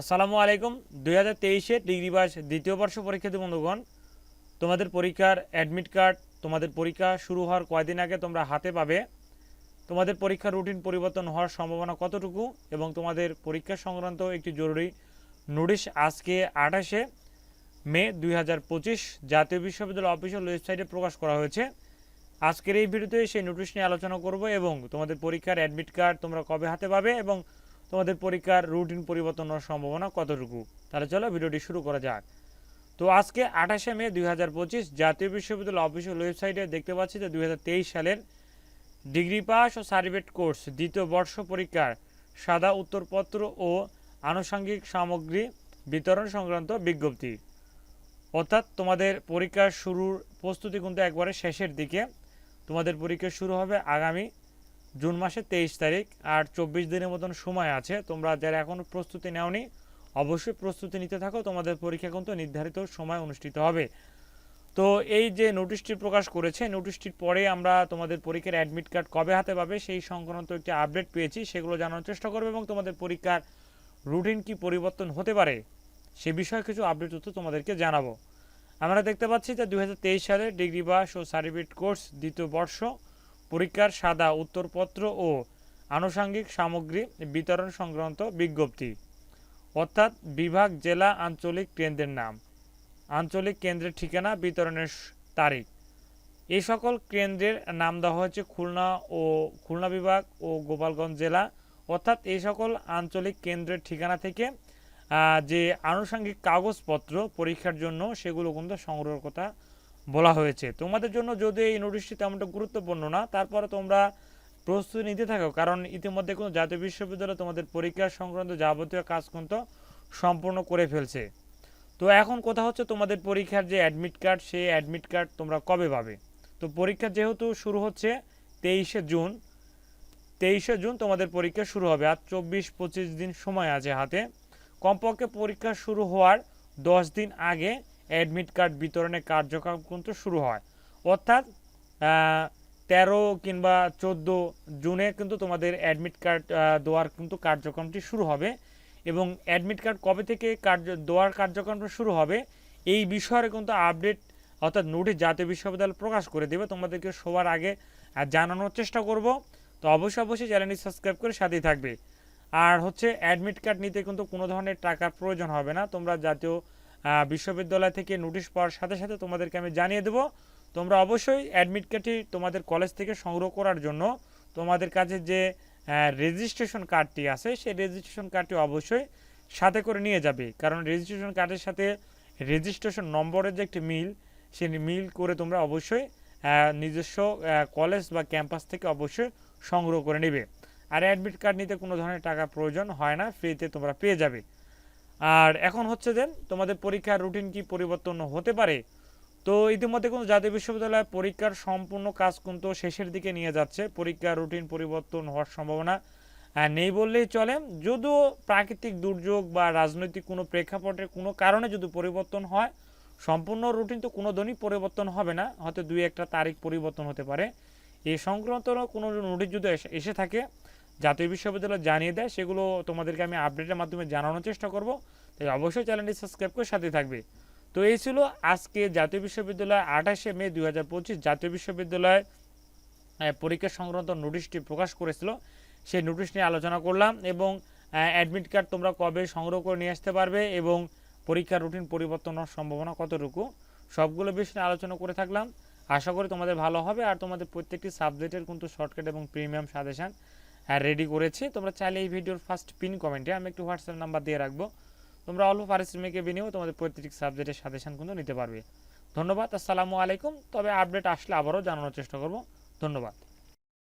আসসালামু আলাইকুম। দুই হাজার তেইশে ডিগ্রি বাস দ্বিতীয় বর্ষ পরীক্ষার্থী বন্ধুগণ। তোমাদের পরীক্ষার অ্যাডমিট কার্ড তোমাদের পরীক্ষা শুরু হওয়ার কয়দিন আগে তোমরা হাতে পাবে। তোমাদের পরীক্ষার রুটিন পরিবর্তন হওয়ার সম্ভাবনা কতটুকু এবং তোমাদের পরীক্ষা সংক্রান্ত একটি জরুরি নোটিশ আজকে আঠাশে মে দুই হাজার পঁচিশ জাতীয় বিশ্ববিদ্যালয় অফিসিয়াল ওয়েবসাইটে প্রকাশ করা হয়েছে। আজকের এই ভিডিওতে সেই নোটিশ নিয়ে আলোচনা করব এবং তোমাদের পরীক্ষার অ্যাডমিট কার্ড তোমরা কবে হাতে পাবে এবং তোমাদের পরীক্ষার রুটিন পরিবর্তন হওয়ার সম্ভাবনা কতটুকু? তাহলে চলো ভিডিওটি শুরু করা যাক। তো আজকে আঠাশে মে দুই হাজার পঁচিশ জাতীয় বিশ্ববিদ্যালয় অফিসিয়াল ওয়েবসাইটে দেখতে পাচ্ছি যে দুই হাজার তেইশ সালের ডিগ্রি পাস ও সার্টিফিকেট কোর্স দ্বিতীয় বর্ষ পরীক্ষার সাদা উত্তরপত্র ও আনুষঙ্গিক সামগ্রী বিতরণ সংক্রান্ত বিজ্ঞপ্তি। অর্থাৎ তোমাদের পরীক্ষা শুরুর প্রস্তুতি কিন্তু একবারে শেষের দিকে। তোমাদের পরীক্ষা শুরু হবে আগামী জুন মাসের তেইশ তারিখ আর চব্বিশ দিনের মতন সময় আছে। তোমরা যারা এখনও প্রস্তুতি নেওনি, অবশ্যই প্রস্তুতি নিতে থাকো। তোমাদের পরীক্ষা কিন্তু নির্ধারিত সময় অনুষ্ঠিত হবে। তো এই যে নোটিশটি প্রকাশ করেছে, নোটিশটির পরে আমরা তোমাদের পরীক্ষার অ্যাডমিট কার্ড কবে হাতে পাবে সেই সংক্রান্ত একটি আপডেট পেয়েছি, সেগুলো জানার চেষ্টা করবে এবং তোমাদের পরীক্ষার রুটিন কি পরিবর্তন হতে পারে সে বিষয়ে কিছু আপডেট তথ্য তোমাদেরকে জানাব। আমরা দেখতে পাচ্ছি যে দু হাজার তেইশ সালে ডিগ্রি পাস ও সার্টিফিকেট কোর্স দ্বিতীয় বর্ষ পরীক্ষার সাদা উত্তরপত্র ও আনুষঙ্গিক সামগ্রী বিতরণ সংক্রান্ত বিজ্ঞপ্তি। অর্থাৎ বিভাগ, জেলা, আঞ্চলিক কেন্দ্রের নাম। আঞ্চলিক কেন্দ্রের ঠিকানা, বিতরণের তারিখ। এই সকল কেন্দ্রের নাম দেওয়া হয়েছে খুলনা ও খুলনা বিভাগ ও গোপালগঞ্জ জেলা। অর্থাৎ এই সকল আঞ্চলিক কেন্দ্রের ঠিকানা থেকে যে আনুষঙ্গিক কাগজপত্র পরীক্ষার জন্য, সেগুলো কিন্তু সংগ্রহের কথা বলা হয়েছে। তোমাদের জন্য যদি এই নোটিশটি তেমনটা গুরুত্বপূর্ণ না, তারপরে তোমরা প্রস্তুতি নিতে থাকো, কারণ ইতিমধ্যে কোনো জাতীয় বিশ্ববিদ্যালয় তোমাদের পরীক্ষা সংক্রান্ত যাবতীয় কাজ কিন্তু সম্পূর্ণ করে ফেলছে। তো এখন কথা হচ্ছে তোমাদের পরীক্ষার যে অ্যাডমিট কার্ড সেই অ্যাডমিট কার্ড তোমরা কবে পাবে? তো পরীক্ষা যেহেতু শুরু হচ্ছে তেইশে জুন তেইশে জুন তোমাদের পরীক্ষা শুরু হবে। আর চব্বিশ, পঁচিশ দিন সময় আছে হাতে। কমপক্ষে পরীক্ষা শুরু হওয়ার দশ দিন আগে অ্যাডমিট কার্ড বিতরণের কার্যক্রম কিন্তু শুরু হয়। অর্থাৎ তেরো কিংবা চোদ্দ জুনে কিন্তু তোমাদের অ্যাডমিট কার্ড দেওয়ার কিন্তু কার্যক্রমটি শুরু হবে এবং অ্যাডমিট কার্ড কবে থেকে কার্য, দেওয়ার কার্যক্রমটা শুরু হবে এই বিষয়ে কিন্তু আপডেট, অর্থাৎ নোটিশ জাতীয় বিশ্ববিদ্যালয় প্রকাশ করে দেবে। তোমাদেরকে সবার আগে জানানোর চেষ্টা করব। তো অবশ্যই অবশ্যই চ্যানেলটি সাবস্ক্রাইব করে সাথেই থাকবে। আর হচ্ছে, অ্যাডমিট কার্ড নিতে কিন্তু কোনো ধরনের টাকার প্রয়োজন হবে না। তোমরা জাতীয় বিশ্ববিদ্যালয় থেকে নোটিশ পাওয়ার সাথে সাথে তোমাদেরকে আমি জানিয়ে দেবো। তোমরা অবশ্যই অ্যাডমিট কার্ডটি তোমাদের কলেজ থেকে সংগ্রহ করার জন্য তোমাদের কাছে যে রেজিস্ট্রেশন কার্ডটি আছে, সেই রেজিস্ট্রেশন কার্ডটি অবশ্যই সাথে করে নিয়ে যাবে। কারণ রেজিস্ট্রেশন কার্ডের সাথে রেজিস্ট্রেশন নম্বরের যে একটি মিল, সেই মিল করে তোমরা অবশ্যই নিজস্ব কলেজ বা ক্যাম্পাস থেকে অবশ্যই সংগ্রহ করে নেবে। আর অ্যাডমিট কার্ড নিতে কোনো ধরনের টাকা প্রয়োজন হয় না ফ্রিতে তোমরা পেয়ে যাবে। আর এখন হচ্ছে যে তোমাদের পরীক্ষার রুটিন কি পরিবর্তন হতে পারে? তো ইতিমধ্যে কিন্তু জাতীয় বিশ্ববিদ্যালয় পরীক্ষার সম্পূর্ণ কাজ কিন্তু শেষের দিকে নিয়ে যাচ্ছে। পরীক্ষার রুটিন পরিবর্তন হওয়ার সম্ভাবনা নেই বললেই চলে। যদিও প্রাকৃতিক দুর্যোগ বা রাজনৈতিক কোনো প্রেক্ষাপটের কোনো কারণে যদি পরিবর্তন হয়, সম্পূর্ণ রুটিন তো কোনো দিনই পরিবর্তন হবে না। হয়তো দুই একটা তারিখ পরিবর্তন হতে পারে। এই সংক্রান্ত কোনো নোটিশ যদি এসে- এসে থাকে জাতীয় বিশ্ববিদ্যালয় জানিয়ে দেয়, সেগুলো তোমাদেরকে আমি আপডেটের মাধ্যমে জানানোর চেষ্টা করব। তাই অবশ্যই চ্যানেলটি সাবস্ক্রাইব করে সাথে থাকবে। তো এই ছিল আজকে জাতীয় বিশ্ববিদ্যালয় আঠাশে মে দুই হাজার পঁচিশ জাতীয় বিশ্ববিদ্যালয় পরীক্ষা সংক্রান্ত নোটিশটি প্রকাশ করেছিল। সেই নোটিশ নিয়ে আলোচনা করলাম এবং অ্যাডমিট কার্ড তোমরা কবে সংগ্রহ করে নিয়ে আসতে পারবে এবং পরীক্ষার রুটিন পরিবর্তন হওয়ার সম্ভাবনা কতটুকু, সবগুলো বিষয় নিয়ে আলোচনা করে থাকলাম। আশা করি তোমাদের ভালো হবে আর তোমাদের প্রত্যেকটি সাবজেক্টের কিন্তু শর্টকাট এবং প্রিমিয়াম সাজেশান রেডি করেছি। তোমরা চাইলে এই ভিডিওর ফার্স্ট পিন কমেন্টে আমি একটু হোয়াটসঅ্যাপ নাম্বার দিয়ে রাখব। তোমরা অল্প পারিশ্রমিকে বিনিয়েও তোমাদের প্রত্যেকটি সাবজেক্টের সাজেশান কিন্তু নিতে পারবে। ধন্যবাদ, আসসালামু আলাইকুম। তবে আপডেট আসলে আবারও জানানোর চেষ্টা করব। ধন্যবাদ।